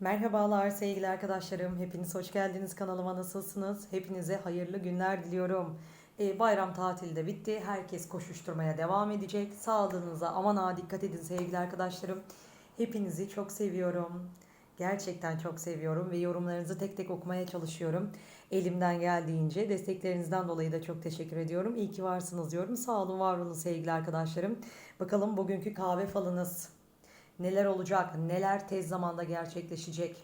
Merhabalar sevgili arkadaşlarım. Hepiniz hoş geldiniz kanalıma. Nasılsınız? Hepinize hayırlı günler diliyorum. Ee, bayram tatili de bitti. Herkes koşuşturmaya devam edecek. Sağlığınıza aman ha dikkat edin sevgili arkadaşlarım. Hepinizi çok seviyorum. Gerçekten çok seviyorum ve yorumlarınızı tek tek okumaya çalışıyorum. Elimden geldiğince desteklerinizden dolayı da çok teşekkür ediyorum. İyi ki varsınız diyorum. Sağ olun, var olun sevgili arkadaşlarım. Bakalım bugünkü kahve falınız Neler olacak? Neler tez zamanda gerçekleşecek?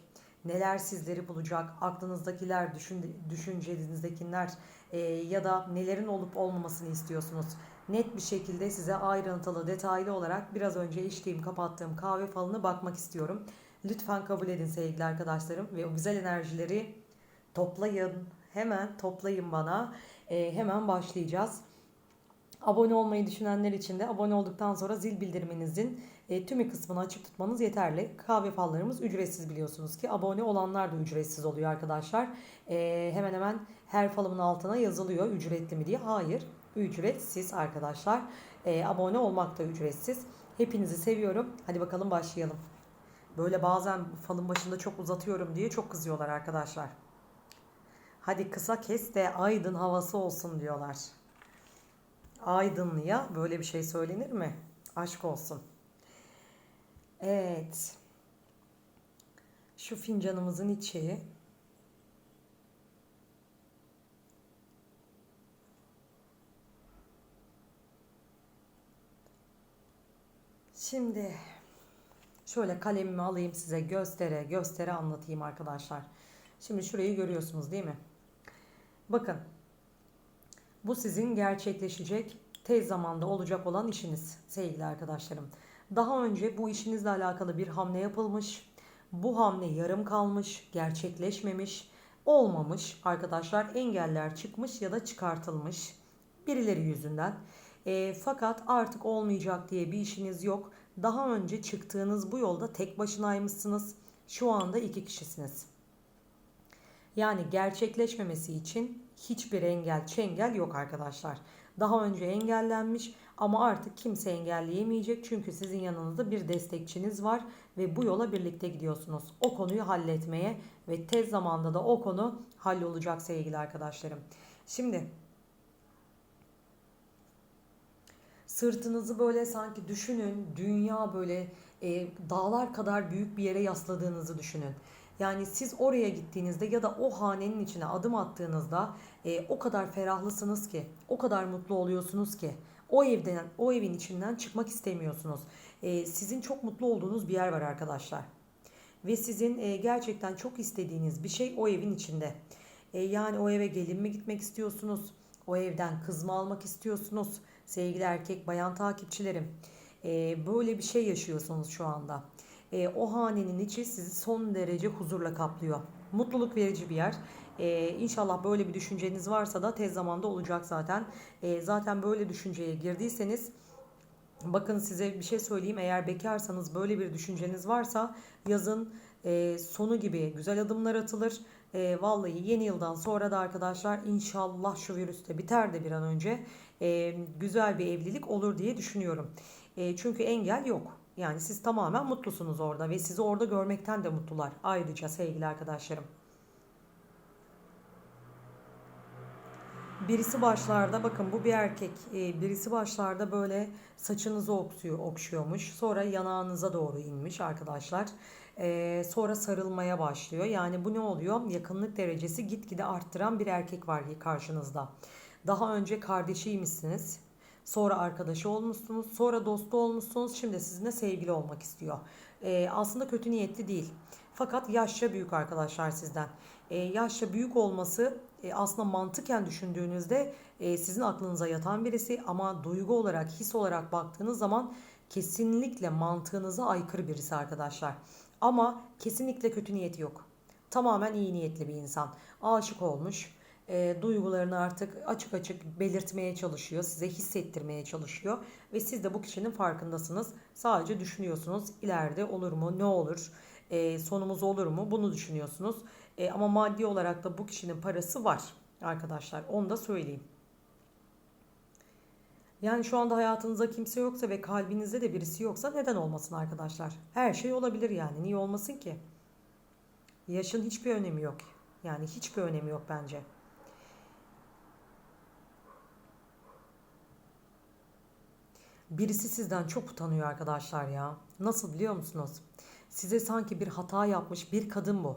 Neler sizleri bulacak? Aklınızdakiler, düşün, düşüncenizdekiler e, ya da nelerin olup olmamasını istiyorsunuz? Net bir şekilde size ayrıntılı, detaylı olarak biraz önce içtiğim, kapattığım kahve falını bakmak istiyorum. Lütfen kabul edin sevgili arkadaşlarım ve o güzel enerjileri toplayın. Hemen toplayın bana. E, hemen başlayacağız. Abone olmayı düşünenler için de abone olduktan sonra zil bildiriminizin e, tümü kısmını açık tutmanız yeterli. Kahve fallarımız ücretsiz biliyorsunuz ki. Abone olanlar da ücretsiz oluyor arkadaşlar. E, hemen hemen her falımın altına yazılıyor ücretli mi diye. Hayır ücretsiz arkadaşlar. E, abone olmak da ücretsiz. Hepinizi seviyorum. Hadi bakalım başlayalım. Böyle bazen falın başında çok uzatıyorum diye çok kızıyorlar arkadaşlar. Hadi kısa kes de aydın havası olsun diyorlar. Aydınlıya böyle bir şey söylenir mi? Aşk olsun. Evet. Şu fincanımızın içi. Şimdi şöyle kalemimi alayım size göstere göstere anlatayım arkadaşlar. Şimdi şurayı görüyorsunuz değil mi? Bakın. Bu sizin gerçekleşecek tez zamanda olacak olan işiniz sevgili arkadaşlarım. Daha önce bu işinizle alakalı bir hamle yapılmış. Bu hamle yarım kalmış, gerçekleşmemiş, olmamış arkadaşlar. Engeller çıkmış ya da çıkartılmış birileri yüzünden. E, fakat artık olmayacak diye bir işiniz yok. Daha önce çıktığınız bu yolda tek başınaymışsınız. Şu anda iki kişisiniz. Yani gerçekleşmemesi için hiçbir engel, çengel yok arkadaşlar. Daha önce engellenmiş ama artık kimse engelleyemeyecek çünkü sizin yanınızda bir destekçiniz var ve bu yola birlikte gidiyorsunuz. O konuyu halletmeye ve tez zamanda da o konu hallolacak sevgili arkadaşlarım. Şimdi sırtınızı böyle sanki düşünün dünya böyle e, dağlar kadar büyük bir yere yasladığınızı düşünün. Yani siz oraya gittiğinizde ya da o hanenin içine adım attığınızda e, o kadar ferahlısınız ki, o kadar mutlu oluyorsunuz ki o evden, o evin içinden çıkmak istemiyorsunuz. E, sizin çok mutlu olduğunuz bir yer var arkadaşlar. Ve sizin e, gerçekten çok istediğiniz bir şey o evin içinde. E, yani o eve gelin mi gitmek istiyorsunuz? O evden kız mı almak istiyorsunuz? Sevgili erkek bayan takipçilerim. E, böyle bir şey yaşıyorsunuz şu anda e, o hanenin içi sizi son derece huzurla kaplıyor. Mutluluk verici bir yer. E, inşallah böyle bir düşünceniz varsa da tez zamanda olacak zaten. E, zaten böyle düşünceye girdiyseniz bakın size bir şey söyleyeyim. Eğer bekarsanız böyle bir düşünceniz varsa yazın e, sonu gibi güzel adımlar atılır. E, vallahi yeni yıldan sonra da arkadaşlar inşallah şu virüs de biter de bir an önce e, güzel bir evlilik olur diye düşünüyorum. E, çünkü engel yok. Yani siz tamamen mutlusunuz orada ve sizi orada görmekten de mutlular. Ayrıca sevgili arkadaşlarım. Birisi başlarda bakın bu bir erkek. E, birisi başlarda böyle saçınızı okşuyor, okşuyormuş. Sonra yanağınıza doğru inmiş arkadaşlar. E, sonra sarılmaya başlıyor. Yani bu ne oluyor? Yakınlık derecesi gitgide arttıran bir erkek var karşınızda. Daha önce kardeşiymişsiniz Sonra arkadaşı olmuşsunuz. Sonra dostu olmuşsunuz. Şimdi sizinle sevgili olmak istiyor. Ee, aslında kötü niyetli değil. Fakat yaşça büyük arkadaşlar sizden. Ee, yaşça büyük olması e, aslında mantıken düşündüğünüzde e, sizin aklınıza yatan birisi ama duygu olarak, his olarak baktığınız zaman kesinlikle mantığınıza aykırı birisi arkadaşlar. Ama kesinlikle kötü niyeti yok. Tamamen iyi niyetli bir insan. Aşık olmuş, e, duygularını artık açık açık belirtmeye çalışıyor, size hissettirmeye çalışıyor ve siz de bu kişinin farkındasınız. Sadece düşünüyorsunuz ileride olur mu, ne olur, e, sonumuz olur mu bunu düşünüyorsunuz. E, ama maddi olarak da bu kişinin parası var arkadaşlar onu da söyleyeyim. Yani şu anda hayatınızda kimse yoksa ve kalbinizde de birisi yoksa neden olmasın arkadaşlar? Her şey olabilir yani niye olmasın ki? Yaşın hiçbir önemi yok. Yani hiçbir önemi yok bence. Birisi sizden çok utanıyor arkadaşlar ya. Nasıl biliyor musunuz? Size sanki bir hata yapmış bir kadın bu.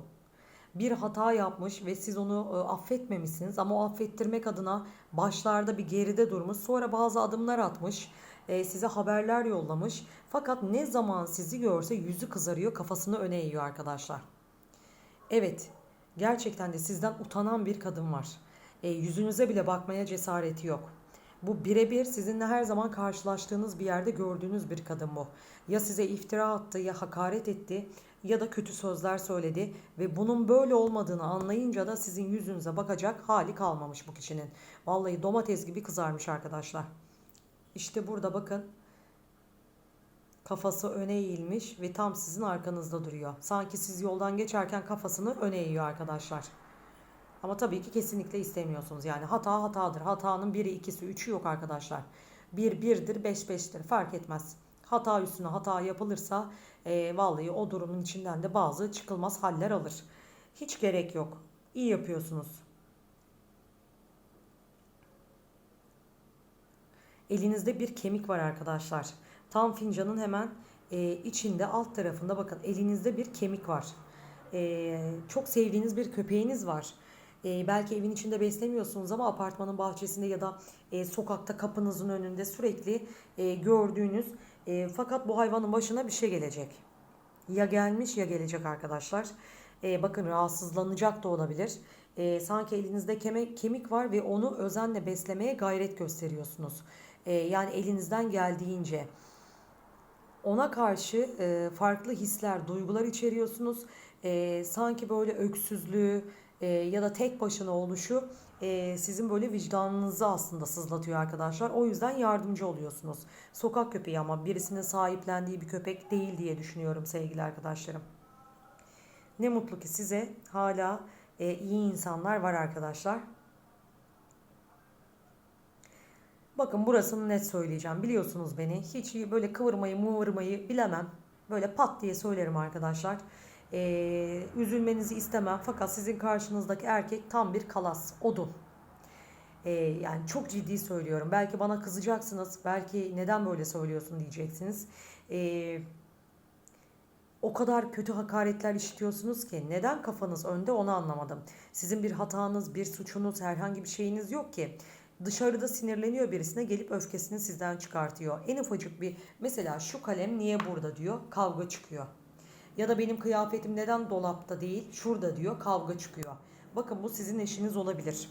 Bir hata yapmış ve siz onu e, affetmemişsiniz ama o affettirmek adına başlarda bir geride durmuş. Sonra bazı adımlar atmış. e, size haberler yollamış. Fakat ne zaman sizi görse yüzü kızarıyor, kafasını öne eğiyor arkadaşlar. Evet, gerçekten de sizden utanan bir kadın var. E, yüzünüze bile bakmaya cesareti yok. Bu birebir sizinle her zaman karşılaştığınız bir yerde gördüğünüz bir kadın bu. Ya size iftira attı ya hakaret etti ya da kötü sözler söyledi ve bunun böyle olmadığını anlayınca da sizin yüzünüze bakacak hali kalmamış bu kişinin. Vallahi domates gibi kızarmış arkadaşlar. İşte burada bakın kafası öne eğilmiş ve tam sizin arkanızda duruyor. Sanki siz yoldan geçerken kafasını öne eğiyor arkadaşlar. Ama tabii ki kesinlikle istemiyorsunuz. Yani hata hatadır. Hatanın biri, ikisi, üçü yok arkadaşlar. Bir birdir, beş beştir. Fark etmez. Hata üstüne hata yapılırsa e, vallahi o durumun içinden de bazı çıkılmaz haller alır. Hiç gerek yok. İyi yapıyorsunuz. Elinizde bir kemik var arkadaşlar. Tam fincanın hemen e, içinde alt tarafında bakın elinizde bir kemik var. E, çok sevdiğiniz bir köpeğiniz var. E, belki evin içinde beslemiyorsunuz ama apartmanın bahçesinde ya da e, sokakta kapınızın önünde sürekli e, gördüğünüz e, fakat bu hayvanın başına bir şey gelecek. Ya gelmiş ya gelecek arkadaşlar. E, bakın rahatsızlanacak da olabilir. E, sanki elinizde kemik, kemik var ve onu özenle beslemeye gayret gösteriyorsunuz. E, yani elinizden geldiğince ona karşı e, farklı hisler, duygular içeriyorsunuz. E, sanki böyle öksüzlüğü e, ya da tek başına oluşu e, sizin böyle vicdanınızı aslında sızlatıyor arkadaşlar. O yüzden yardımcı oluyorsunuz. Sokak köpeği ama birisinin sahiplendiği bir köpek değil diye düşünüyorum sevgili arkadaşlarım. Ne mutlu ki size hala e, iyi insanlar var arkadaşlar. Bakın burasını net söyleyeceğim. Biliyorsunuz beni. Hiç böyle kıvırmayı mıvırmayı bilemem. Böyle pat diye söylerim arkadaşlar. Ee, üzülmenizi istemem. Fakat sizin karşınızdaki erkek tam bir kalas. Odun. Ee, yani çok ciddi söylüyorum. Belki bana kızacaksınız. Belki neden böyle söylüyorsun diyeceksiniz. Ee, o kadar kötü hakaretler işitiyorsunuz ki neden kafanız önde onu anlamadım. Sizin bir hatanız, bir suçunuz, herhangi bir şeyiniz yok ki. Dışarıda sinirleniyor birisine gelip öfkesini sizden çıkartıyor. En ufacık bir mesela şu kalem niye burada diyor kavga çıkıyor. Ya da benim kıyafetim neden dolapta değil şurada diyor kavga çıkıyor. Bakın bu sizin eşiniz olabilir.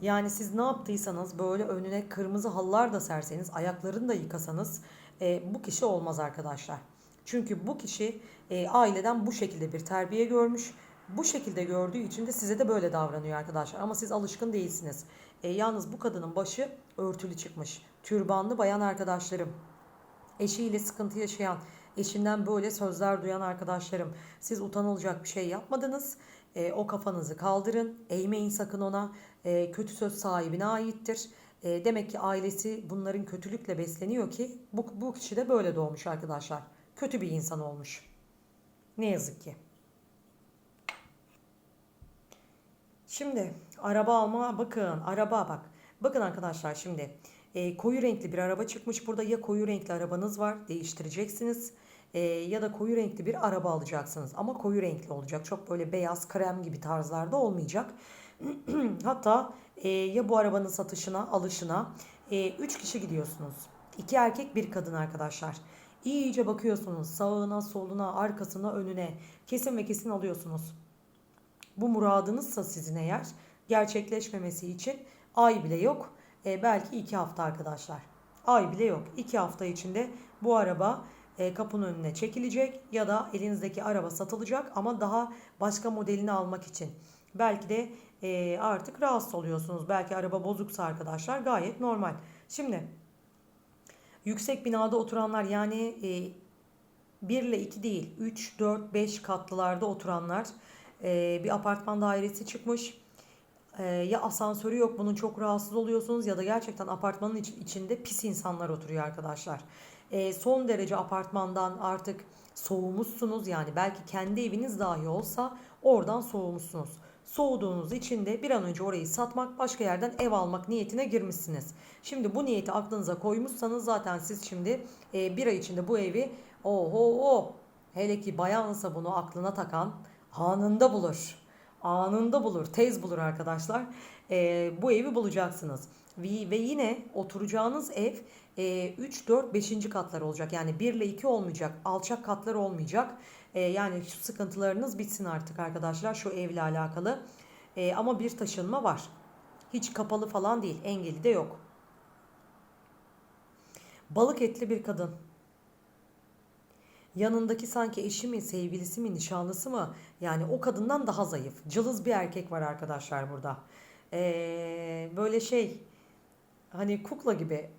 Yani siz ne yaptıysanız böyle önüne kırmızı halılar da serseniz ayaklarını da yıkasanız e, bu kişi olmaz arkadaşlar. Çünkü bu kişi e, aileden bu şekilde bir terbiye görmüş. Bu şekilde gördüğü için de size de böyle davranıyor arkadaşlar. Ama siz alışkın değilsiniz. E, yalnız bu kadının başı örtülü çıkmış. Türbanlı bayan arkadaşlarım. Eşiyle sıkıntı yaşayan, eşinden böyle sözler duyan arkadaşlarım. Siz utanılacak bir şey yapmadınız. E, o kafanızı kaldırın. Eğmeyin sakın ona. E, kötü söz sahibine aittir. E, demek ki ailesi bunların kötülükle besleniyor ki bu, bu kişi de böyle doğmuş arkadaşlar. Kötü bir insan olmuş. Ne yazık ki. Şimdi araba alma bakın araba bak. Bakın arkadaşlar şimdi e, koyu renkli bir araba çıkmış burada ya koyu renkli arabanız var değiştireceksiniz e, ya da koyu renkli bir araba alacaksınız ama koyu renkli olacak çok böyle beyaz krem gibi tarzlarda olmayacak. Hatta e, ya bu arabanın satışına alışına 3 e, kişi gidiyorsunuz. İki erkek bir kadın arkadaşlar. İyice bakıyorsunuz sağına soluna arkasına önüne kesin ve kesin alıyorsunuz. Bu muradınızsa sizin eğer gerçekleşmemesi için ay bile yok. E, belki iki hafta arkadaşlar. Ay bile yok. İki hafta içinde bu araba e, kapının önüne çekilecek ya da elinizdeki araba satılacak ama daha başka modelini almak için. Belki de e, artık rahatsız oluyorsunuz. Belki araba bozuksa arkadaşlar gayet normal. Şimdi yüksek binada oturanlar yani e, 1 ile 2 değil 3, 4, 5 katlılarda oturanlar e, bir apartman dairesi çıkmış. E, ya asansörü yok bunun çok rahatsız oluyorsunuz ya da gerçekten apartmanın iç, içinde pis insanlar oturuyor arkadaşlar. E, son derece apartmandan artık soğumuşsunuz. Yani belki kendi eviniz dahi olsa oradan soğumuşsunuz. Soğuduğunuz için de bir an önce orayı satmak, başka yerden ev almak niyetine girmişsiniz. Şimdi bu niyeti aklınıza koymuşsanız zaten siz şimdi e, bir ay içinde bu evi oho oh, hele ki bayansa bunu aklına takan anında bulur. Anında bulur, tez bulur arkadaşlar. E, bu evi bulacaksınız. Ve, ve yine oturacağınız ev e, 3, 4, 5. katlar olacak. Yani 1 ile 2 olmayacak. Alçak katlar olmayacak. E, yani şu sıkıntılarınız bitsin artık arkadaşlar şu evle alakalı. E, ama bir taşınma var. Hiç kapalı falan değil. Engeli de yok. Balık etli bir kadın. Yanındaki sanki eşi mi, sevgilisi mi, nişanlısı mı? Yani o kadından daha zayıf. Cılız bir erkek var arkadaşlar burada. Ee, böyle şey hani kukla gibi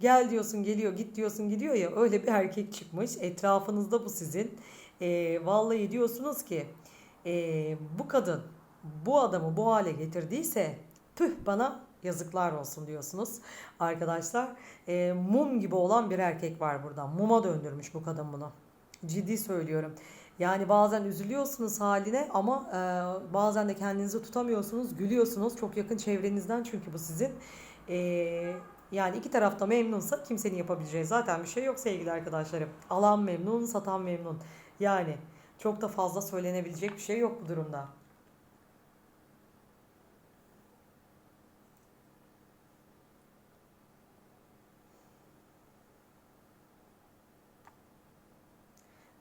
gel diyorsun geliyor git diyorsun gidiyor ya öyle bir erkek çıkmış. Etrafınızda bu sizin. Ee, vallahi diyorsunuz ki ee, bu kadın bu adamı bu hale getirdiyse tüh bana yazıklar olsun diyorsunuz arkadaşlar. Ee, mum gibi olan bir erkek var burada. Muma döndürmüş bu kadın bunu. Ciddi söylüyorum. Yani bazen üzülüyorsunuz haline ama e, bazen de kendinizi tutamıyorsunuz, gülüyorsunuz. Çok yakın çevrenizden çünkü bu sizin. E, yani iki tarafta memnunsa kimsenin yapabileceği zaten bir şey yok sevgili arkadaşlarım. Alan memnun, satan memnun. Yani çok da fazla söylenebilecek bir şey yok bu durumda.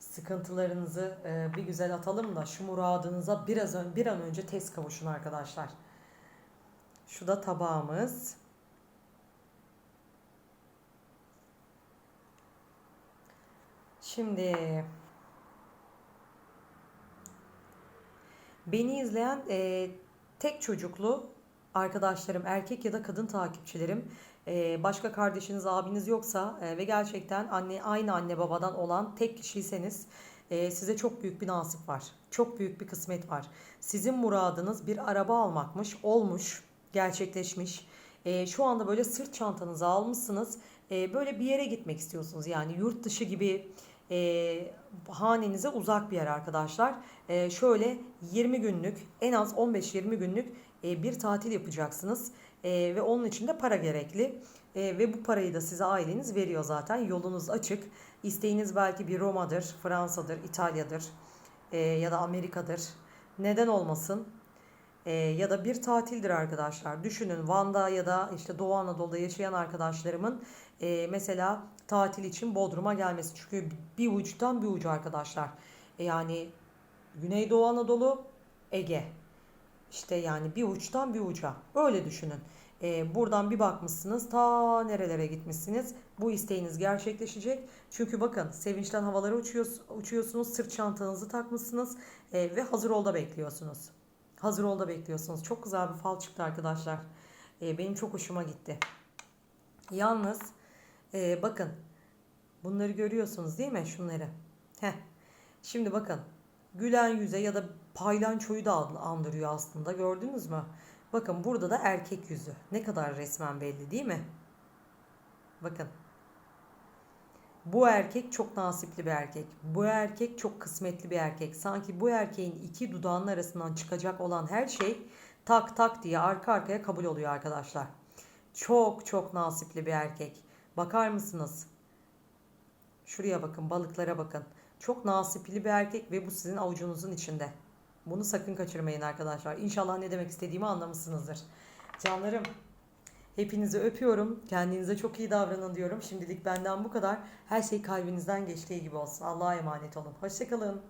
Sıkıntılarınızı e, bir güzel atalım da şu muradınıza biraz ön, bir an önce tez kavuşun arkadaşlar. Şu da tabağımız. Şimdi beni izleyen e, tek çocuklu arkadaşlarım, erkek ya da kadın takipçilerim, başka kardeşiniz, abiniz yoksa e, ve gerçekten anne aynı anne babadan olan tek kişiyseniz e, size çok büyük bir nasip var. Çok büyük bir kısmet var. Sizin muradınız bir araba almakmış, olmuş, gerçekleşmiş. E, şu anda böyle sırt çantanızı almışsınız. Böyle bir yere gitmek istiyorsunuz. Yani yurt dışı gibi e, hanenize uzak bir yer arkadaşlar. E, şöyle 20 günlük en az 15-20 günlük e, bir tatil yapacaksınız. E, ve onun için de para gerekli. E, ve bu parayı da size aileniz veriyor zaten. Yolunuz açık. İsteğiniz belki bir Roma'dır, Fransa'dır, İtalya'dır e, ya da Amerika'dır. Neden olmasın? E, ya da bir tatildir arkadaşlar. Düşünün Van'da ya da işte Doğu Anadolu'da yaşayan arkadaşlarımın e, mesela tatil için Bodrum'a gelmesi. Çünkü bir uçtan bir ucu arkadaşlar. E, yani Güneydoğu Anadolu, Ege. İşte yani bir uçtan bir uca. Öyle düşünün. Ee, buradan bir bakmışsınız ta nerelere gitmişsiniz. Bu isteğiniz gerçekleşecek. Çünkü bakın sevinçten havalara uçuyorsunuz sırt çantanızı takmışsınız e, ve hazır olda bekliyorsunuz. Hazır olda bekliyorsunuz. Çok güzel bir fal çıktı arkadaşlar. E, benim çok hoşuma gitti. Yalnız e, bakın bunları görüyorsunuz değil mi şunları? Heh. Şimdi bakın gülen yüze ya da paylançoyu da andırıyor aslında gördünüz mü? Bakın burada da erkek yüzü. Ne kadar resmen belli değil mi? Bakın. Bu erkek çok nasipli bir erkek. Bu erkek çok kısmetli bir erkek. Sanki bu erkeğin iki dudağının arasından çıkacak olan her şey tak tak diye arka arkaya kabul oluyor arkadaşlar. Çok çok nasipli bir erkek. Bakar mısınız? Şuraya bakın, balıklara bakın. Çok nasipli bir erkek ve bu sizin avucunuzun içinde. Bunu sakın kaçırmayın arkadaşlar. İnşallah ne demek istediğimi anlamışsınızdır. Canlarım hepinizi öpüyorum. Kendinize çok iyi davranın diyorum. Şimdilik benden bu kadar. Her şey kalbinizden geçtiği gibi olsun. Allah'a emanet olun. Hoşçakalın.